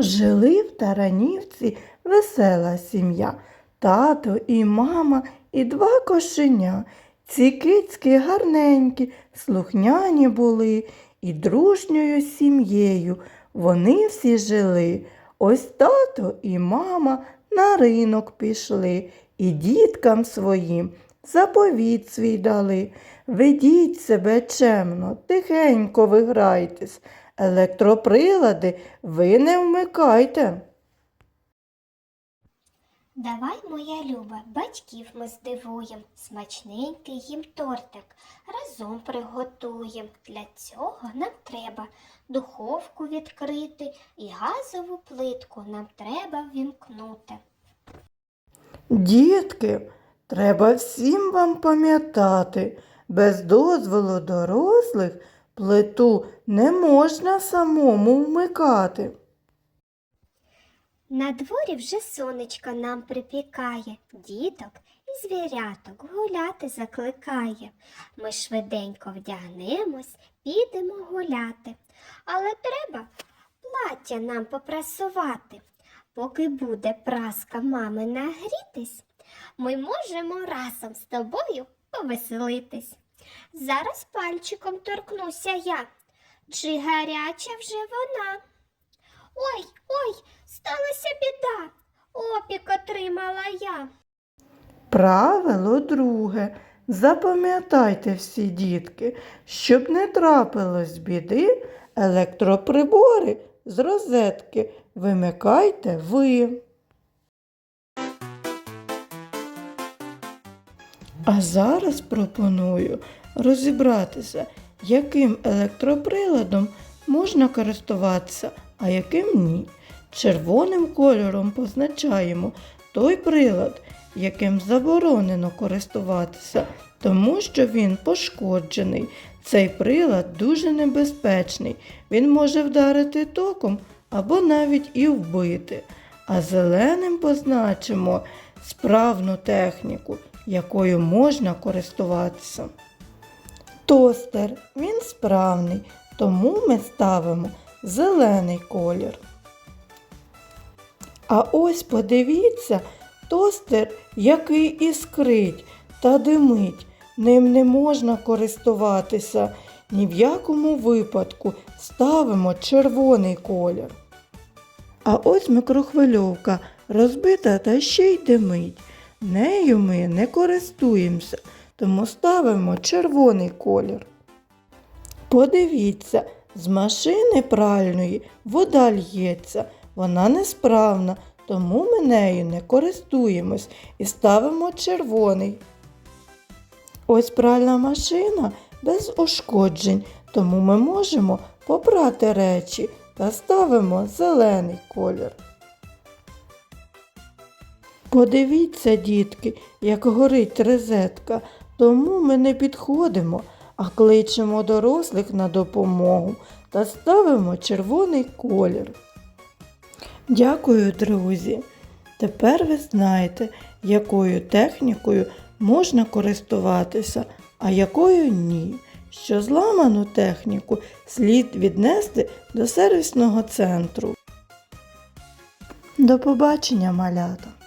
Жили в Таранівці весела сім'я, тато і мама, і два кошеня. Ці кицьки гарненькі, слухняні були, і дружньою сім'єю вони всі жили. Ось тато і мама на ринок пішли, і діткам своїм заповіт свій дали. Ведіть себе чемно, тихенько виграйтесь, електроприлади ви не вмикайте. Давай, моя люба, батьків ми здивуєм, смачненький їм тортик разом приготуєм. Для цього нам треба духовку відкрити і газову плитку нам треба вімкнути. Дітки, треба всім вам пам'ятати, без дозволу дорослих плиту не можна самому вмикати. На дворі вже сонечко нам припікає, діток і звіряток гуляти закликає. Ми швиденько вдягнемось, підемо гуляти. Але треба плаття нам попрасувати. Поки буде праска мами нагрітись, ми можемо разом з тобою повеселитись. Зараз пальчиком торкнуся я, чи гаряча вже вона. Ой, ой, сталася біда. Опік отримала я. Правило друге. Запам'ятайте всі дітки, щоб не трапилось біди, електроприбори з розетки вимикайте ви. А зараз пропоную розібратися, яким електроприладом можна користуватися, а яким ні. Червоним кольором позначаємо той прилад, яким заборонено користуватися, тому що він пошкоджений. Цей прилад дуже небезпечний. Він може вдарити током або навіть і вбити. А зеленим позначимо справну техніку, якою можна користуватися. Тостер він справний, тому ми ставимо зелений колір. А ось подивіться, тостер, який іскрить та димить. Ним не можна користуватися. Ні в якому випадку ставимо червоний колір. А ось мікрохвильовка розбита та ще й димить. Нею ми не користуємося, тому ставимо червоний колір. Подивіться, з машини пральної вода л'ється, вона несправна, тому ми нею не користуємось і ставимо червоний. Ось пральна машина без ушкоджень, тому ми можемо попрати речі та ставимо зелений колір. Подивіться, дітки, як горить розетка, тому ми не підходимо, а кличемо дорослих на допомогу та ставимо червоний колір. Дякую, друзі! Тепер ви знаєте, якою технікою можна користуватися, а якою ні. Що зламану техніку слід віднести до сервісного центру. До побачення, малята!